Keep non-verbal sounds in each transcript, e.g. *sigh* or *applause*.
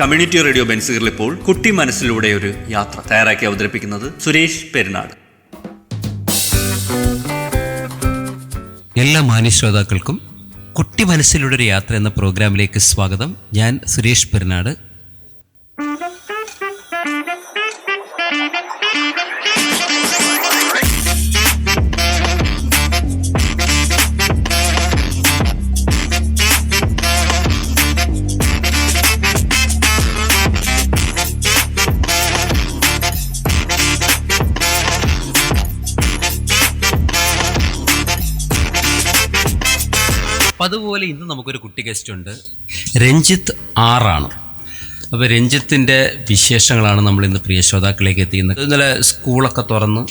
Community radio ബെൻസുകളിൽ ഇപ്പോൾ കുട്ടി മനസ്സിലൂടെ ഒരു യാത്ര തയ്യാറാക്കി അവതരിപ്പിക്കുന്നത് സുരേഷ് പെരുന്നാട്. എല്ലാ മാന്യ ശ്രോതാക്കൾക്കും കുട്ടി മനസ്സിലൂടെ ഒരു യാത്ര എന്ന പ്രോഗ്രാമിലേക്ക് സ്വാഗതം. ഞാൻ സുരേഷ് പെരുന്നാട്. അതുപോലെ ഇന്ന് നമുക്കൊരു കുട്ടി ഗസ്റ്റ് ഉണ്ട്. രഞ്ജിത്ത് ആറാണ്. അപ്പോൾ രഞ്ജിത്തിന്റെ വിശേഷങ്ങളാണ് നമ്മൾ ഇന്ന് പ്രിയ ശ്രോതാക്കളിലേക്ക് എത്തിക്കുന്നത്. ഇന്നലെ സ്കൂളൊക്കെ തുറന്ന്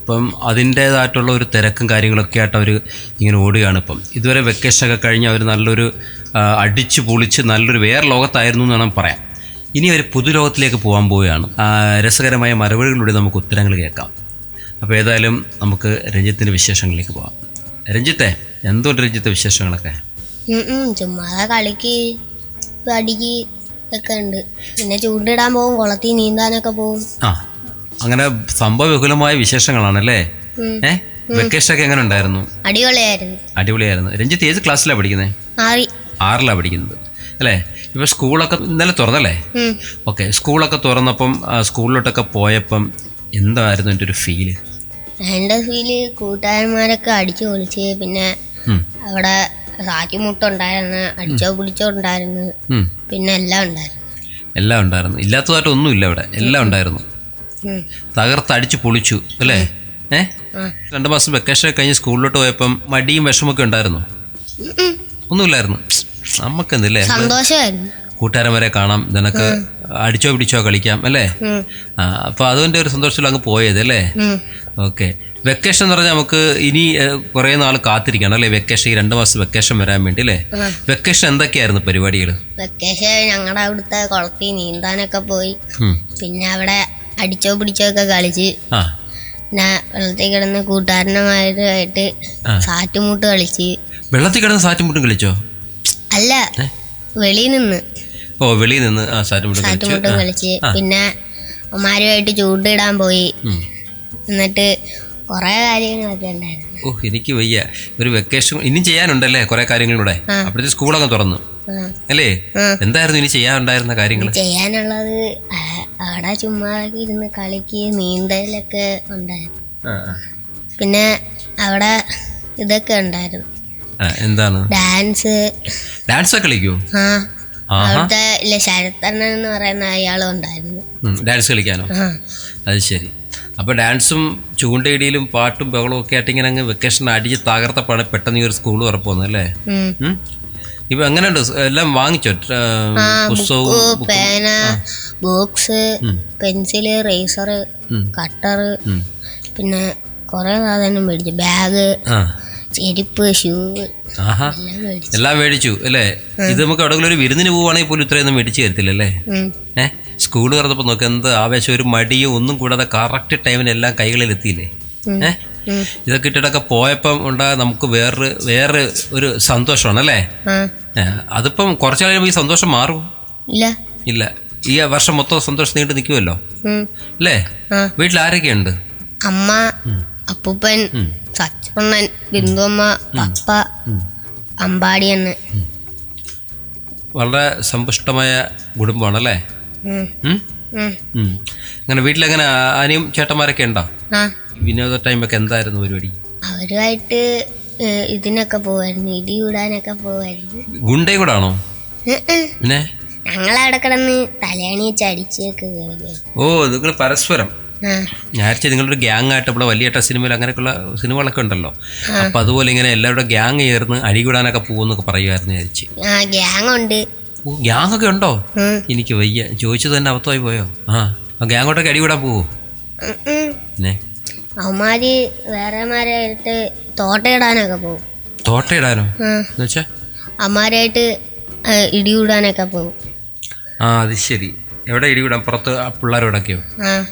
ഇപ്പം അതിന്റേതായിട്ടുള്ള ഒരു തിരക്കും കാര്യങ്ങളൊക്കെ ആയിട്ട് അവർ ഇങ്ങനെ ഓടുകയാണ് ഇപ്പം. ഇതുവരെ വെക്കേഷനൊക്കെ കഴിഞ്ഞ് അവർ നല്ലൊരു അടിച്ചു പൊളിച്ച് നല്ലൊരു വേറെ ലോകത്തായിരുന്നു എന്ന് വേണം പറയാം ഇനി അവർ പുതുലോകത്തിലേക്ക് പോകാൻ പോവുകയാണ്. രസകരമായ മറുപടികളിലൂടെ നമുക്ക് ഉത്തരങ്ങൾ കേൾക്കാം. അപ്പോൾ ഏതായാലും നമുക്ക് രഞ്ജിത്തിന്റെ വിശേഷങ്ങളിലേക്ക് പോകാം. രഞ്ജിത്തെ എന്തുകൊണ്ട് രഞ്ജിത്തെ വിശേഷങ്ങളൊക്കെ? ചുമ്മാതെ കളിക്ക് അടിക്ക് ഒക്കെ ഉണ്ട്. പിന്നെ ചൂണ്ടിടാൻ പോകും കുളത്തിൽ നീന്താനൊക്കെ പോകും. ആ അങ്ങനെ സംഭവവിപുലമായ വിശേഷങ്ങളാണ് അല്ലേ ഏ? വെക്കേഷനൊക്കെ എങ്ങനെ ഉണ്ടായിരുന്നു? അടിപൊളിയായിരുന്നു. അടിപൊളിയായിരുന്നു. രഞ്ജിത്ത് ഏത് ക്ലാസ്സിലാണ് പഠിക്കുന്നത് ആറിലാണ് പഠിക്കുന്നത്. അല്ലേ? ഇപ്പൊ സ്കൂളൊക്കെ ഇന്നലെ തുറന്നല്ലേ. ഓക്കെ സ്കൂളൊക്കെ തുറന്നപ്പം സ്കൂളിലോട്ടൊക്കെ പോയപ്പം എന്തായിരുന്നു എന്റെ ഒരു ഫീൽ? എന്റെ ഫീൽ കൂട്ടുകാരന്മാരൊക്കെ അടിച്ചു പൊളിച്ച് പിന്നെ അവിടെ സാക്കിമുട്ടുണ്ടായിരുന്നു അടിച്ചോ പിടിച്ചോ ഉണ്ടായിരുന്നു പിന്നെ എല്ലാം ഉണ്ടായിരുന്നു. എല്ലാം ഉണ്ടായിരുന്നു. ഇല്ലാത്തതായിട്ട് ഒന്നും ഇല്ല ഇവിടെ. എല്ലാം ഉണ്ടായിരുന്നു. തകർത്തടിച്ചു പൊളിച്ചു അല്ലേ? ഏ? രണ്ടു മാസം വെക്കേഷൻ കഴിഞ്ഞ് സ്കൂളിലോട്ട് പോയപ്പം മടിയും വിഷമൊക്കെ ഉണ്ടായിരുന്നു. ഒന്നുമില്ലായിരുന്നു. നമുക്കെന്തല്ലേ? സന്തോഷമായിരുന്നു. കൂട്ടുകാരന്മാരെ കാണാം. നിനക്ക് അടിച്ചോ പിടിച്ചോ കളിക്കാം അല്ലേ? അപ്പോൾ അതുകൊണ്ട് ഒരു സന്തോഷത്തിൽ അങ്ങ് പോയത് അല്ലേ. ഓക്കെ. വെക്കേഷൻ എന്ന് പറഞ്ഞാൽ നമുക്ക് ഇനി കുറെ നാൾ കാത്തിരിക്കണം അല്ലേ? വെക്കേഷൻ ഈ രണ്ട് മാസം വെക്കേഷൻ വരാൻ വേണ്ടി അല്ലേ. വെക്കേഷൻ എന്തൊക്കെയായിരുന്നു പരിപാടികൾ വെക്കേഷൻ ഞങ്ങളുടെ അവിടുത്തെ കുളത്തിൽ നീന്താനൊക്കെ പോയി. പിന്നെ അവിടെ അടിച്ചോ പിടിച്ചോ ഒക്കെ കളിച്ച് പിന്നെ വെള്ളത്തിൽ കിടന്ന് കൂട്ടുകാരനുമായിട്ട്. സാറ്റുമുട്ട് കളിച്ച്. വെള്ളത്തിൽ കിടന്ന് സാറ്റുമുട്ടും കളിച്ചോ? അല്ല വെളിയിൽ നിന്ന്. ഓ വെളിയിൽ നിന്ന് സാറ്റുമുട്ടും കളിച്ച്. പിന്നെ അമ്മമാരുമായിട്ട് ചൂണ്ടിടാൻ പോയി. എന്നിട്ട് കുറേ കാര്യങ്ങളൊക്കെ ഉണ്ടായിരുന്നു. ഓ എനിക്ക് വയ്യ. ഒരു വെക്കേഷൻ ഇനി ചെയ്യാനുണ്ടല്ലേ കുറെ കാര്യങ്ങളിലൂടെ. അപ്പോഴത്തെ സ്കൂളൊക്കെ തുറന്നു. അല്ലേ? എന്തായിരുന്നു ഇനി ചെയ്യാനുണ്ടായിരുന്ന കാര്യങ്ങൾ ചെയ്യാനുള്ളത് അവിടെ ചുമ്മാ ഇരുന്ന് കളിക്ക് നീന്തലൊക്കെ ഉണ്ടായിരുന്നു. പിന്നെ അവിടെ ഇതൊക്കെ ഉണ്ടായിരുന്നു. എന്താണ്? ഡാൻസ്. ഡാൻസ് ഒക്കെ കളിക്കുമോ ആ അവിടുത്തെ ശരത്തണ്ണൻ എന്ന് പറയുന്ന അയാളും ഉണ്ടായിരുന്നു. ഡാൻസ് കളിക്കാനോ? അത് ശരി. അപ്പോൾ ഡാൻസും ചൂണ്ടയിടിയിലും പാട്ടും ബഹളവും ഒക്കെ ആയിട്ട് ഇങ്ങനെ അങ്ങ് വെക്കേഷൻ അടിച്ച് തകർത്തപ്പാണ് പെട്ടെന്ന് ഈ ഒരു സ്കൂൾ ഉറപ്പുന്നത് അല്ലേ? ഇപ്പൊ എങ്ങനെയുണ്ട്? എല്ലാം വാങ്ങിച്ചോ? പുസ്തകവും പേന ബോക്സ്. പെൻസിൽ റേസർ കട്ടർ പിന്നെ കുറെ സാധനം മേടിച്ചു. ബാഗ് ചെരുപ്പ് ഷൂ എല്ലാം മേടിച്ചു. അല്ലേ? ഇത് നമുക്ക് എവിടെയെങ്കിലും ഒരു വിരുന്നിന് പോവുകയാണെങ്കിൽ പോലും ഇത്രയൊന്നും മേടിച്ചു തരത്തില്ല അല്ലേ ഉം. ഏ? സ്കൂൾ തുറന്നപ്പോൾ നോക്ക് എന്ത് ആവേശം ഒരു മടിയും ഒന്നും കൂടാതെ കറക്റ്റ് ടൈമിന് എല്ലാം കൈകളിൽ എത്തിയില്ലേ? ഏഹ് ഇതൊക്കെ ഇട്ടിട്ടൊക്കെ പോയപ്പം ഉണ്ടായ നമുക്ക് വേറൊരു വേറെ ഒരു സന്തോഷമാണ് അല്ലേ? അതിപ്പം കുറച്ച് കഴിയുമ്പോൾ ഈ സന്തോഷം മാറും ഇല്ല. ഇല്ല. ഈ വർഷം മൊത്തം സന്തോഷം നീണ്ടു നിൽക്കുമല്ലോ. അല്ലേ? വീട്ടിൽ ആരൊക്കെയുണ്ട്? അമ്മ അപ്പൂപ്പൻ. സച്ചണ്ണൻ ബിന്ദുമ്മ പപ്പ അമ്പാടിയെന്ന് വളരെ സമ്പുഷ്ടമായ കുടുംബമാണല്ലേ. അങ്ങനെ വീട്ടിലെങ്ങനെ ആനയും ചേട്ടന്മാരൊക്കെ ഉണ്ടോ? വിനോദ ടൈമൊക്കെ എന്തായിരുന്നു പരിപാടി? അവരുമായിട്ട് ഇതിനൊക്കെ പോവായിരുന്നു ഇടി കൂടാനൊക്കെ പോവായിരുന്നു. ഗുണ്ടേ കൂടാണോ. പിന്നെ? ഞങ്ങളവിടെ കിടന്ന് തലയണി വെച്ച് അടിച്ചൊക്കെ ഓ നിങ്ങൾ പരസ്പരം. ഞായറാഴ്ച നിങ്ങളൊരു ഗ്യാങ് ആയിട്ട് ഇവിടെ വലിയ സിനിമയിൽ അങ്ങനെയൊക്കെയുള്ള സിനിമകളൊക്കെ ഉണ്ടല്ലോ. അപ്പൊ അതുപോലെ ഇങ്ങനെ എല്ലാവരുടെ ഗ്യാങ് ചേർന്ന് അടികൂടാനൊക്കെ പോകുന്നൊക്കെ പറയുമായിരുന്നു വിചാരിച്ച് ഗ്യാങ് ഉണ്ട്. ഗ്യാങ് ഒക്കെ ഉണ്ടോ? എനിക്ക് വയ്യ. ചോദിച്ചത് തന്നെ അബദ്ധമായി പോയോ? ആ ഗ്യാങ്ങോട്ടൊക്കെ അടികൂടാൻ പോവോ? അവന്മാരി. പിന്നെ അവന്മാര് വേറെമാരായിട്ട് തോട്ടയിടാനൊക്കെ പോകും തോട്ടയിടാനോ? ഇടാനോ എന്നുവെച്ചാ? അമ്മാരായിട്ട് ഇടി വിടാനൊക്കെ പോകും ആ അത് ശരി. എവിടെ ഇടിവിടാൻ പുറത്ത് ആ പിള്ളേരോടൊക്കെയോ? ആ.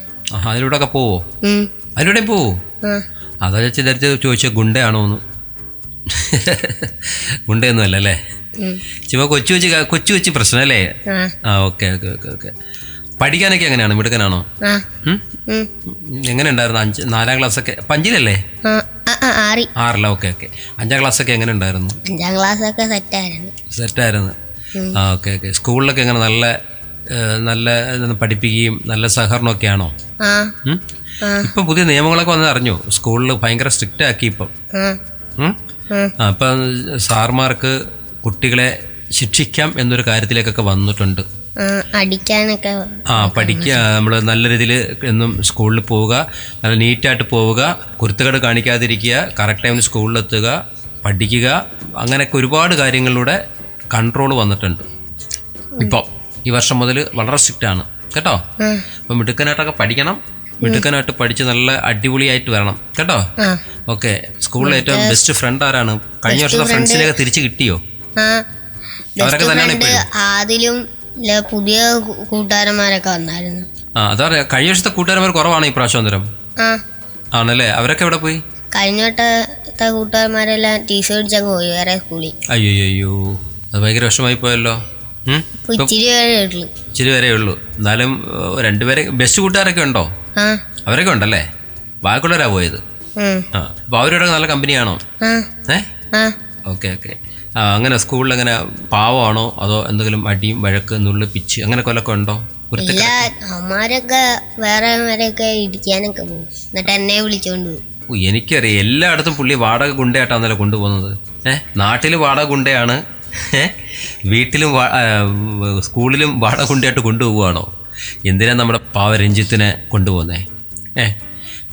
അതിലൂടെ ഒക്കെ പോവോ. അതിലൂടെ പോവോ? ആ. അതാ ചേച്ചി ധരിച്ച് ചോദിച്ച ഗുണ്ടയാണോ എന്ന് ഗുണ്ടയൊന്നും അല്ലല്ലേ അല്ലേ. ചുമ്മാ കൊച്ചു വെച്ച് കൊച്ചു വെച്ച് പ്രശ്നം അല്ലേ? ആ. Okay okay okay okay. പഠിക്കാനൊക്കെ എങ്ങനെയാണ്? മിടുക്കനാണോ. എങ്ങനെ ഉണ്ടായിരുന്നു അഞ്ച് നാലാം ക്ലാസ് ഒക്കെ പഞ്ചിലല്ലേ ആറില്ല ഓക്കെ ഓക്കെ. അഞ്ചാം ക്ലാസ് ഒക്കെ എങ്ങനെ ഉണ്ടായിരുന്നു അഞ്ചാം ക്ലാസ് ഒക്കെ സെറ്റായിരുന്നു. സെറ്റായിരുന്നു ആ ഓക്കെ ഓക്കെ. സ്കൂളിലൊക്കെ എങ്ങനെ നല്ല നല്ല പഠിപ്പിക്കുകയും നല്ല സഹകരണമൊക്കെ ആണോ? ഇപ്പൊ പുതിയ നിയമങ്ങളൊക്കെ വന്ന് അറിഞ്ഞു? സ്കൂളിൽ ഭയങ്കര സ്ട്രിക്റ്റ് ആക്കി ഇപ്പം ഇപ്പം സാർമാർക്ക് കുട്ടികളെ ശിക്ഷിക്കാം എന്നൊരു കാര്യത്തിലേക്കൊക്കെ വന്നിട്ടുണ്ട്. ആ അടിക്കാനൊക്കെ ആ പഠിക്കുക നമ്മൾ നല്ല രീതിയിൽ എന്നും സ്കൂളിൽ പോവുക നല്ല നീറ്റായിട്ട് പോവുക കുരുത്തക്കേട് കാണിക്കാതിരിക്കുക കറക്റ്റ് ടൈമിൽ സ്കൂളിലെത്തുക പഠിക്കുക അങ്ങനെയൊക്കെ ഒരുപാട് കാര്യങ്ങളിലൂടെ കൺട്രോൾ വന്നിട്ടുണ്ട്. ഇപ്പം ഈ വർഷം മുതൽ വളരെ സ്ട്രിക്റ്റ് ആണ്. കേട്ടോ? അപ്പം മിടുക്കനായിട്ടൊക്കെ പഠിക്കണം. മിടുക്കനായിട്ട് പഠിച്ച് നല്ല അടിപൊളിയായിട്ട് വരണം. കേട്ടോ? ഓക്കെ. സ്കൂളിലെ ഏറ്റവും ബെസ്റ്റ് ഫ്രണ്ട് ആരാണ്? കഴിഞ്ഞ വർഷത്തെ ഫ്രണ്ട്സിലേക്ക് തിരിച്ചു കിട്ടിയോ? അവരൊക്കെ തന്നെയാണ് ഫ്രണ്ട് ആദിലും പുതിയ കൂട്ടുകാരന്മാരൊക്കെ വന്നായിരുന്നു. ആ അതാ പറയാ കഴിഞ്ഞ വർഷത്തെ കൂട്ടുകാരന്മാർ കുറവാണ് ഈ പ്രാവശ്യം അന്നേരം. ആ. ആണല്ലേ? അവരൊക്കെ എവിടെ പോയി? കഴിഞ്ഞ വട്ടത്തെ കൂട്ടുകാരന്മാരെല്ലാം ടീഷർട്ട് അങ്ങ് പോയി വേറെ സ്കൂളിൽ. അയ്യോ അയ്യോ അത് ഭയങ്കര വിഷമായി പോയല്ലോ. ഇച്ചിരി വരെ ഉള്ളൂ. എന്നാലും രണ്ടുപേരെ ബെസ്റ്റ് കൂട്ടുകാരൊക്കെ ഉണ്ടോ? അവരൊക്കെ ഉണ്ടല്ലേ? ബാക്കിയുള്ളവരാ പോയത്. അപ്പൊ അവരോടൊക്കെ നല്ല കമ്പനിയാണോ ഏ? Okay okay. അങ്ങനെ സ്കൂളിൽ അങ്ങനെ പാവമാണോ അതോ എന്തെങ്കിലും അടിയും വഴക്ക് നുള്ളു പിച്ച് അങ്ങനെ കൊല്ലൊക്കെ ഉണ്ടോ ഇല്ല വേറെ വരെയൊക്കെ ഇടിക്കാനൊക്കെ പോകും. എന്നിട്ട് എന്നെ വിളിച്ചോണ്ട് പോകും. ഓ, എനിക്കറിയാം. എല്ലായിടത്തും പുള്ളി വാടക ഗുണ്ടയായിട്ടാണല്ലോ കൊണ്ടുപോകുന്നത്. ഏഹ് നാട്ടിൽ വാടക ഗുണ്ടയാണ്. ഏഹ് വീട്ടിലും സ്കൂളിലും വാടക ഗുണ്ടയായിട്ട് കൊണ്ടുപോവുകയാണോ? എന്തിനാ നമ്മുടെ പാവ രഞ്ജിത്തിനെ കൊണ്ടുപോകുന്നേ? ഏഹ്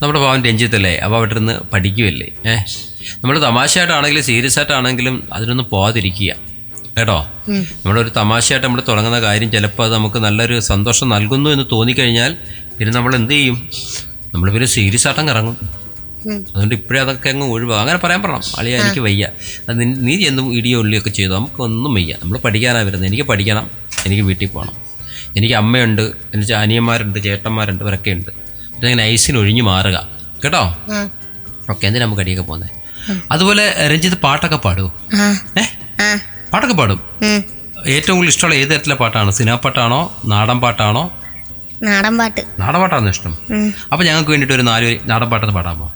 നമ്മുടെ പാവൻ രഞ്ജിത്തല്ലേ? അപ്പോൾ അവിടെ നിന്ന് പഠിക്കുമല്ലേ ഏഹ് നമ്മൾ തമാശയായിട്ടാണെങ്കിലും സീരിയസ് ആയിട്ടാണെങ്കിലും അതിനൊന്നും പോകാതിരിക്കുക കേട്ടോ. നമ്മളൊരു തമാശയായിട്ട് നമ്മൾ തുടങ്ങുന്ന കാര്യം ചിലപ്പോൾ അത് നമുക്ക് നല്ലൊരു സന്തോഷം നൽകുന്നു എന്ന് തോന്നിക്കഴിഞ്ഞാൽ പിന്നെ നമ്മൾ എന്ത് ചെയ്യും? നമ്മൾ പിന്നെ സീരിയസ് ആയിട്ടങ്ങ് ഇറങ്ങും. അതുകൊണ്ട് ഇപ്പോഴേ അതൊക്കെ അങ്ങ് ഒഴിവാ. അങ്ങനെ പറയാൻ പറയണം. അളിയ എനിക്ക് വയ്യ. അത് നീ എന്നും ഇടിയോ ഉള്ളിയൊക്കെ ചെയ്തു നമുക്ക് ഒന്നും വയ്യ. നമ്മൾ പഠിക്കാനാണ് വരുന്നത്. എനിക്ക് പഠിക്കണം. എനിക്ക് വീട്ടിൽ പോകണം. എനിക്ക് അമ്മയുണ്ട്. എന്റെ അനിയന്മാരുണ്ട് ചേട്ടന്മാരുണ്ട് ഇവരൊക്കെ ഉണ്ട്. ഇതങ്ങനെ ഐസിന് ഒഴിഞ്ഞു മാറുക. കേട്ടോ? ഓക്കെ എന്തിനാ നമുക്ക് അടിയൊക്കെ പോകുന്നത് അതുപോലെ രഞ്ജിത്ത് പാട്ടൊക്കെ പാടുമോ പാട്ടൊക്കെ പാടും? ഏറ്റവും കൂടുതൽ ഇഷ്ടമുള്ള ഏത് തരത്തിലെ പാട്ടാണ്? സിനിമ പാട്ടാണോ? നാടൻ പാട്ടാണോ? നാടൻ പാട്ട്. നാടൻ പാട്ടാണോ ഇഷ്ടം. അപ്പൊ ഞങ്ങൾക്ക് വേണ്ടിട്ട് ഒരു നാല് നാടൻ പാട്ടൊന്ന് പാടാമോ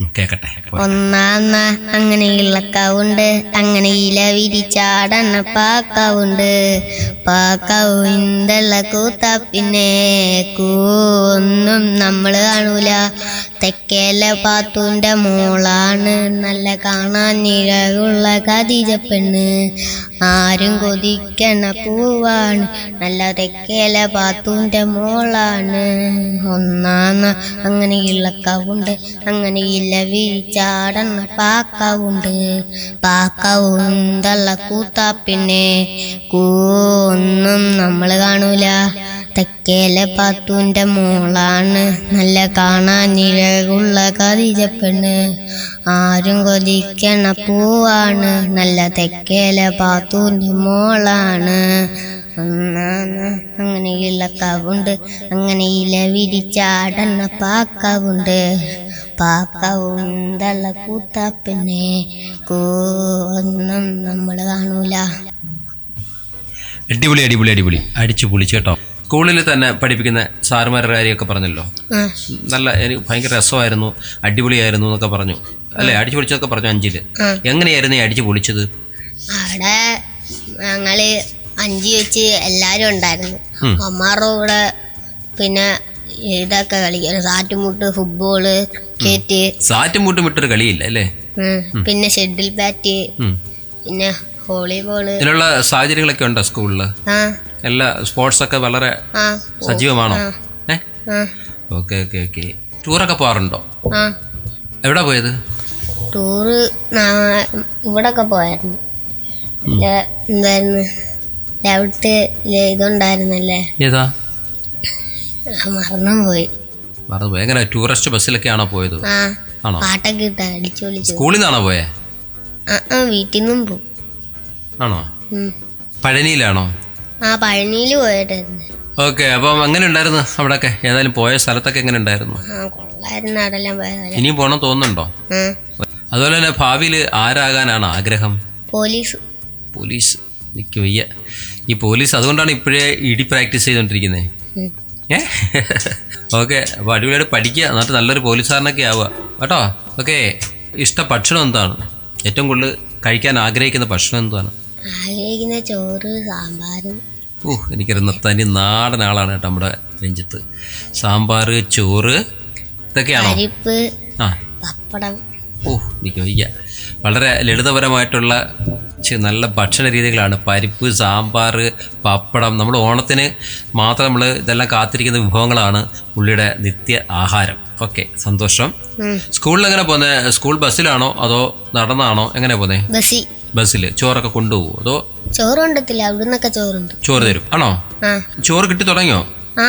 കേക്കട്ടെ. ഒന്നാന്ന അങ്ങനെ ഇളക്കാവുണ്ട് അങ്ങനെ ഇല വിരിച്ചാടണ പാക്കാവുണ്ട്. പാക്കാവു ഇന്തുള്ള കൂത്ത പിന്നെ കൂന്നും നമ്മൾ കാണൂല. തെക്കേല പാത്തൂന്റെ മോളാണ് നല്ല കാണാൻ നിഴകുള്ള കതിജ പെണ്ണ്. ആരും കൊതിക്കണ പൂവാണ്. നല്ല തെക്കേല പാത്തൂന്റെ മോളാണ്. ഒന്നാന്ന അങ്ങനെ ഇളക്കവുണ്ട്. അങ്ങനെ ഇല പാക്കവുണ്ട് പാക്കാവുണ്ട്. പാക്കാവുന്തള്ള കൂത്താ പിന്നെ കൂന്നും നമ്മൾ കാണൂല. തെക്കേലെ പാത്തൂന്റെ മോളാണ്. നല്ല കാണാൻ നിഴകുള്ള കതിജ ആരും കൊതിക്കണ പൂവാണ്. നല്ല തെക്കേലെ പാത്തൂന്റെ മോളാണ്. അങ്ങനെ ഇളക്കാവുണ്ട്. അങ്ങനെ ഇല വിരിച്ചാടന്ന പാക്കാവുണ്ട്. പാക്കാവുന്തള്ള കൂത്താപ്പിന്നെ കൂന്നും നമ്മൾ കാണൂല. അടിപൊളി അടിപൊളി അടിപൊളി. അടിച്ചു പൊളിച്ചു കേട്ടോ സ്കൂളിൽ തന്നെ പഠിപ്പിക്കുന്ന സാറുമാരുടെ കാര്യമൊക്കെ പറഞ്ഞല്ലോ. നല്ല എനിക്ക് ഭയങ്കര രസമായിരുന്നു. അടിപൊളിയായിരുന്നു എന്നൊക്കെ പറഞ്ഞു. അല്ലെ? അടിച്ചു പൊളിച്ചതൊക്കെ പറഞ്ഞു അഞ്ചിൽ. എങ്ങനെയായിരുന്നു അടിച്ചു പൊളിച്ചത്? അവിടെ ഞങ്ങൾ അഞ്ച് വെച്ച് എല്ലാരും ഉണ്ടായിരുന്നു. അമ്മാരുടെ കൂടെ പിന്നെ ഇതൊക്കെ കളിക്കും. സാറ്റുമുട്ട് ഫുട്ബോൾ ക്രിക്കറ്റ്. സാറ്റും മൂട്ടും വിട്ടൊരു കളിയില്ല അല്ലേ? പിന്നെ ഷെഡിൽ ബാറ്റ് പിന്നെ വോളിബോൾ. ഇതിനുള്ള സാഹചര്യങ്ങളൊക്കെ ഉണ്ടോ സ്കൂളിൽ? ആ. എല്ലാ സ്പോർട്സ് ഒക്കെ വളരെ ആ. സജീവമാണോ. ഏ? ആ. Okay okay okay. ടൂറൊക്കെ പോകാറുണ്ടോ? ആ. എവിടെ പോയത്? ടൂറ് നാ- ഇവിടൊക്കെ പോയായിരുന്നു. ഇല്ല, എന്തായിരുന്നു? അവിടുത്തെ ഇല്ല, ഇതുണ്ടായിരുന്നല്ലേ? ഏതാ? മറന്നും പോയി. മറന്നുപോയി എങ്ങനെ ടൂറിസ്റ്റ് ബസ്സിലൊക്കെയാണോ പോയത്? ആ. ആണോ? പാട്ടൊക്കെ ഇട്ട അടിച്ചു സ്കൂളിൽ നിന്നാണോ പോയേ? ആ ആ വീട്ടിൽ നിന്നും പോവും ആണോ. പഴനിയിലാണോ? ആ പഴനിയിൽ പോയിട്ടുണ്ട് ഓക്കെ അപ്പം അങ്ങനെ ഉണ്ടായിരുന്നു അവിടെയൊക്കെ ഏതായാലും പോയ സ്ഥലത്തൊക്കെ എങ്ങനെ ഉണ്ടായിരുന്നു? ആ കൊള്ളായിരുന്നു അതെല്ലാം പോയത് ഇനിയും പോകണം തോന്നുന്നുണ്ടോ? അതുപോലെ തന്നെ ഭാവിയിൽ ആരാകാനാണ് ആഗ്രഹം? പോലീസ്. പോലീസ്. എനിക്ക് വയ്യ. ഈ പോലീസ് അതുകൊണ്ടാണ് ഇപ്പോഴേ ഇടി പ്രാക്ടീസ് ചെയ്തുകൊണ്ടിരിക്കുന്നത്. ഏ? *laughs* ഓക്കെ അപ്പോൾ അടിപൊളിയായിട്ട് പഠിക്കുക. എന്നിട്ട് നല്ലൊരു പോലീസുകാരനൊക്കെ ആവുക. കേട്ടോ? ഓക്കെ ഇഷ്ട ഭക്ഷണം എന്താണ്? ഏറ്റവും കൂടുതൽ കഴിക്കാൻ ആഗ്രഹിക്കുന്ന ഭക്ഷണം എന്താണ്? ആഗ്രഹിക്കുന്ന ചോറ് സാമ്പാർ ഓ എനിക്കൊരു തനി നാടൻ ആളാണ് കേട്ടോ നമ്മുടെ രഞ്ജിത്ത്. സാമ്പാർ ചോറ് ഇതൊക്കെയാണോ? പരിപ്പ് ആ. പപ്പടം. ഓ എനിക്ക് വയ്യ. വളരെ ലളിതപരമായിട്ടുള്ള നല്ല ഭക്ഷണ രീതികളാണ്. പരിപ്പ് സാമ്പാർ പപ്പടം. നമ്മൾ ഓണത്തിന് മാത്രം നമ്മൾ ഇതെല്ലാം കാത്തിരിക്കുന്ന വിഭവങ്ങളാണ് പുള്ളിയുടെ നിത്യ ആഹാരം. ഓക്കെ സന്തോഷം. സ്കൂളിൽ എങ്ങനെ പോന്നെ? സ്കൂൾ ബസ്സിലാണോ അതോ നടന്നാണോ? എങ്ങനെ പോന്നെ? ബസ്സിൽ ചോറൊക്കെ കൊണ്ടുപോകുമോ അതോ ചോറ് കൊണ്ടത്തില്ല അവിടുന്നൊക്കെ ചോറുണ്ട്. ചോറ് തരും. ആണോ? ആ. ചോറ് കിട്ടി തുടങ്ങിയോ? ആ.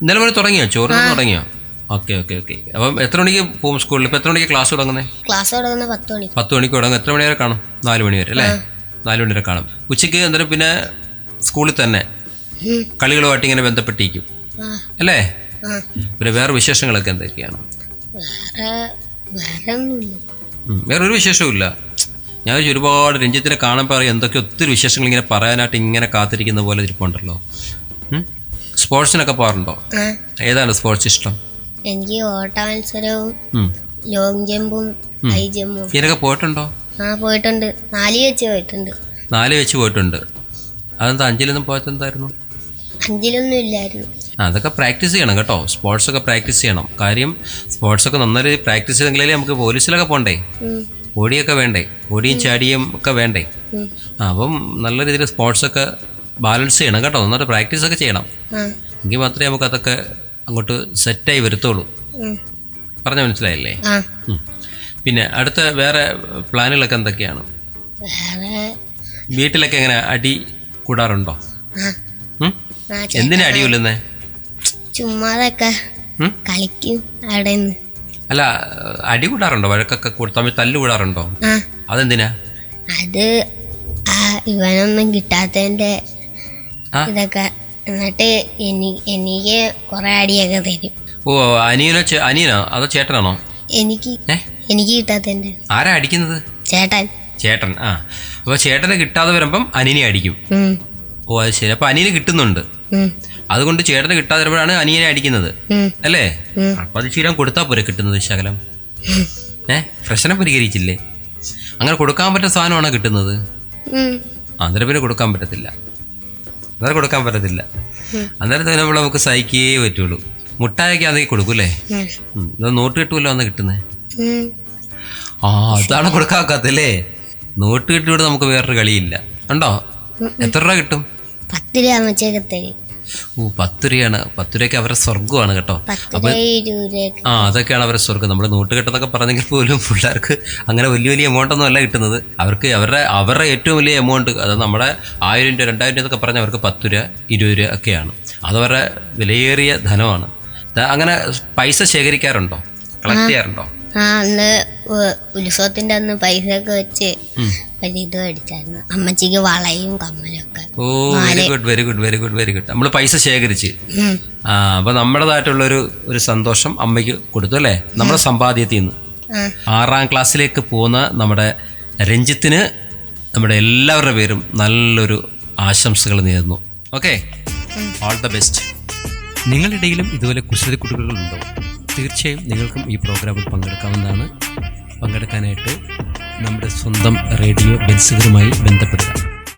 ഇന്നലെ മണി തുടങ്ങിയോ? ചോറ് തിന്ന് തുടങ്ങിയോ? Okay okay okay. അപ്പം എത്ര മണിക്ക് പോകും സ്കൂളിൽ? ഇപ്പം എത്ര മണിക്ക് ക്ലാസ് തുടങ്ങുന്നത് ക്ലാസ് തുടങ്ങുന്ന പത്ത് മണി. പത്ത് മണിക്ക് തുടങ്ങും. എത്ര മണി വരെ കാണും? നാല് മണി വരെ അല്ലേ? നാല് മണി വരെ കാണും. ഉച്ചയ്ക്ക് അന്നേരം പിന്നെ സ്കൂളിൽ തന്നെ. കളികളുമായിട്ട് ഇങ്ങനെ ബന്ധപ്പെട്ടിരിക്കും. അല്ലേ? പിന്നെ വേറെ വിശേഷങ്ങളൊക്കെ എന്തൊക്കെയാണ്? വേറെ വേറെ ഒന്നുമില്ല ഉം, വേറെ ഒരു വിശേഷവും ഇല്ല ഞാൻ ഒരുപാട് രഞ്ജിത്തിനെ കാണുമ്പോൾ അറിയാം എന്തൊക്കെ ഒത്തിരി വിശേഷങ്ങൾ ഇങ്ങനെ പറയാനായിട്ട് ഇങ്ങനെ കാത്തിരിക്കുന്ന പോലെ ഇരിപ്പുണ്ടല്ലോ? സ്പോർട്സിനൊക്കെ പോകാറുണ്ടോ? ഏതാണ് സ്പോർട്സ് ഇഷ്ടം? എനിക്ക് ഓട്ടമത്സരവും. Long ജമ്പും high ജമ്പും. ഇതിനൊക്കെ പോയിട്ടുണ്ടോ? ആ പോയിട്ടുണ്ട്. നാല് വെച്ച് പോയിട്ടുണ്ട്. നാല് വെച്ച് പോയിട്ടുണ്ട്. അതെന്താ അഞ്ചിലൊന്നും പോയതെന്തായിരുന്നു? അഞ്ചിലൊന്നും ഇല്ലായിരുന്നു. അതൊക്കെ പ്രാക്ടീസ് ചെയ്യണം കേട്ടോ. സ്പോർട്സ് ഒക്കെ പ്രാക്ടീസ് ചെയ്യണം. കാര്യം സ്പോർട്സ് ഒക്കെ നന്നായി പ്രാക്ടീസ് ചെയ്തെങ്കിലേ നമുക്ക് പോലീസിലൊക്കെ പോകണ്ടേ ഉം. ഓടിയൊക്കെ വേണ്ടേ? ഓടിയും ചാടിയും ഒക്കെ വേണ്ടേ? അപ്പം നല്ല രീതിയിൽ സ്പോർട്സ് ഒക്കെ ബാലൻസ് ചെയ്യണം കേട്ടോ. നന്നായിട്ട് പ്രാക്ടീസ് ഒക്കെ ചെയ്യണം. എങ്കിൽ മാത്രമേ നമുക്ക് അതൊക്കെ അങ്ങോട്ട് സെറ്റായി വരത്തുള്ളൂ. പറഞ്ഞ മനസ്സിലായില്ലേ? പിന്നെ അടുത്ത വേറെ പ്ലാനുകളൊക്കെ എന്തൊക്കെയാണ്? വീട്ടിലൊക്കെ എങ്ങനെ അടി കൂടാറുണ്ടോ? എന്തിനാ അടി കൊല്ലുന്നേ? ചുമ്മാതൊക്കെ കളിക്കും അവിടെ നിന്ന് അല്ല അടി കൂടാറുണ്ടോ? വഴക്കൊക്കെ തമ്മിൽ തല്ലു കൂടാറുണ്ടോ? അതെന്തിനാ? അത് ഇവനൊന്നും കിട്ടാത്തതിന്റെ? ഇതൊക്കെ എന്നിട്ട് എനി എനിക്ക് കുറെ അടിയൊക്കെ തരും. ഓ അനിയനോ അനിയനോ? അതോ ചേട്ടനാണോ? എനിക്ക് എനിക്ക് കിട്ടാത്തതിന്റെ. ആരാ അടിക്കുന്നത്? ചേട്ടൻ. ചേട്ടൻ ആ. അപ്പൊ ചേട്ടനെ കിട്ടാതെ വരുമ്പം അനിനെ അടിക്കും. ഓ അത് ശരി. അപ്പൊ അനിയനെ കിട്ടുന്നുണ്ട്. അതുകൊണ്ട് ചേട്ടന് കിട്ടാതെ വരുമ്പോഴാണ് അനിയനെ അടിക്കുന്നത്. അല്ലേ? ഉം. കൊടുത്താ അത് ശീലം കൊടുത്താൽ പോരെ കിട്ടുന്നത് ശകലം. ഏ? പ്രശ്നം പരിഹരിച്ചില്ലേ? അങ്ങനെ കൊടുക്കാൻ പറ്റുന്ന സാധനമാണ് കിട്ടുന്നത്? അന്നേരം പിന്നെ കൊടുക്കാൻ പറ്റത്തില്ല. അന്നേരം കൊടുക്കാൻ പറ്റത്തില്ല. അന്നേരം തന്നെ നമ്മൾ നമുക്ക് സഹിക്കേ പറ്റുള്ളൂ. മുട്ടായൊക്കെ ആണെങ്കിൽ കൊടുക്കൂലേ നോട്ട് കിട്ടുമല്ലോ അന്ന് കിട്ടുന്നത് ഉം. ആ അതാണ് കൊടുക്കാത്തല്ലേ നോട്ട് കിട്ടിയോട് നമുക്ക് വേറൊരു കളിയില്ല. ഉണ്ടോ? എത്ര രൂപ കിട്ടും? പത്ത് രൂപ ഓ പത്ത് രൂപയാണ് പത്ത് രൂപയ്ക്ക് അവരുടെ സ്വർഗമാണ് കേട്ടോ. രൂപ ആ അതൊക്കെയാണ് അവരുടെ സ്വർഗം നമ്മൾ നോട്ട് കിട്ടുന്നതൊക്കെ പറഞ്ഞെങ്കിൽ പോലും പിള്ളേർക്ക് അങ്ങനെ വലിയ വലിയ എമൗണ്ട് ഒന്നും അല്ല കിട്ടുന്നത്. അവർക്ക് അവരുടെ അവരുടെ ഏറ്റവും വലിയ എമൗണ്ട് അത് നമ്മുടെ ആയിരം രൂപ രണ്ടായിരം രൂപ എന്നൊക്കെ പറഞ്ഞാൽ അവർക്ക് പത്ത് രൂപ ഇരുപത് രൂപ ഒക്കെയാണ്. അതവരുടെ വിലയേറിയ ധനമാണ്. അങ്ങനെ പൈസ ശേഖരിക്കാറുണ്ടോ? കളക്ട് ചെയ്യാറുണ്ടോ? ആ അന്ന് ഉത്സവത്തിന്റെ അന്ന് പൈസ ഒക്കെ വെച്ച്. ഒരു ഇത് മേടിച്ചായിരുന്നു അമ്മച്ചിക്ക് വളയും കമ്മലൊക്കെ. ഓ very good very good very good very good നമ്മൾ പൈസ ശേഖരിച്ച്. ആ അപ്പൊ നമ്മുടേതായിട്ടുള്ള ഒരു സന്തോഷം അമ്മയ്ക്ക് കൊടുത്തു അല്ലേ? നമ്മുടെ സമ്പാദ്യത്തിൽ നിന്ന്. ആറാം ക്ലാസ്സിലേക്ക് പോകുന്ന നമ്മുടെ രഞ്ജിത്തിന് നമ്മുടെ എല്ലാവരുടെ പേരും നല്ലൊരു ആശംസകൾ നേരുന്നു. ഓക്കെ ഓൾ ദ ബെസ്റ്റ് നിങ്ങളിടയിലും ഇതുപോലെ കുസൃതി കുട്ടികളുണ്ടോ? തീർച്ചയായും നിങ്ങൾക്കും ഈ പ്രോഗ്രാമിൽ പങ്കെടുക്കാവുന്നതാണ്. പങ്കെടുക്കാനായിട്ട് നമ്മുടെ സ്വന്തം റേഡിയോ ബെൻസുകളുമായി ബന്ധപ്പെടുക.